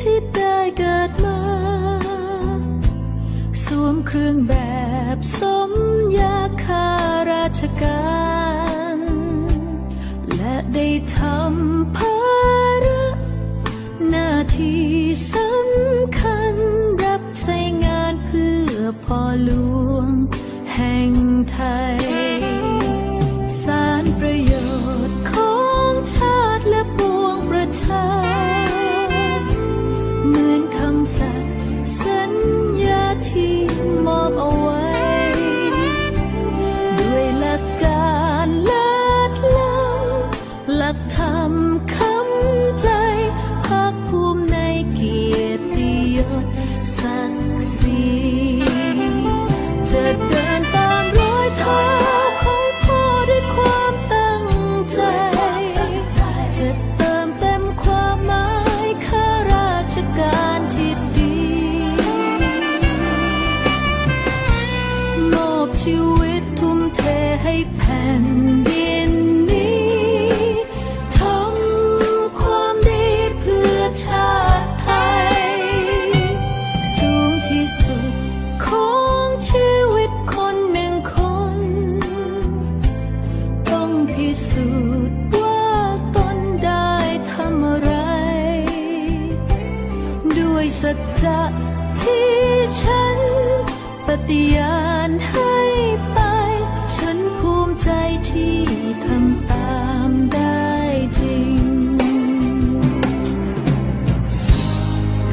ที่ได้เกิดมา สวมเครื่องแบบสมยาข้าราชการ และได้ทำภาระหน้าที่สำคัญรับใช้งานเพื่อพ่อหลวง ลักธรรมคำใจภาคภูมิในเกียรติยศ พิสูจน์ว่าตนได้ทำอะไร ด้วยสัจจะที่ฉัน ปฏิญาณให้ไป ฉันภูมิใจที่ทำตามได้จริง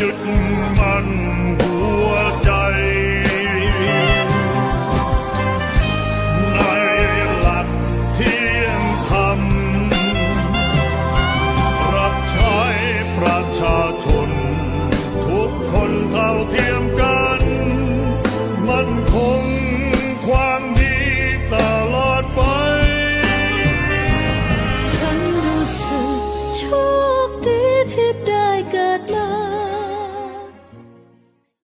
ยึดมันหัวใจ เทียมกัน มันคงความดีตลอดไป ฉันรู้สึกโชคดีที่ได้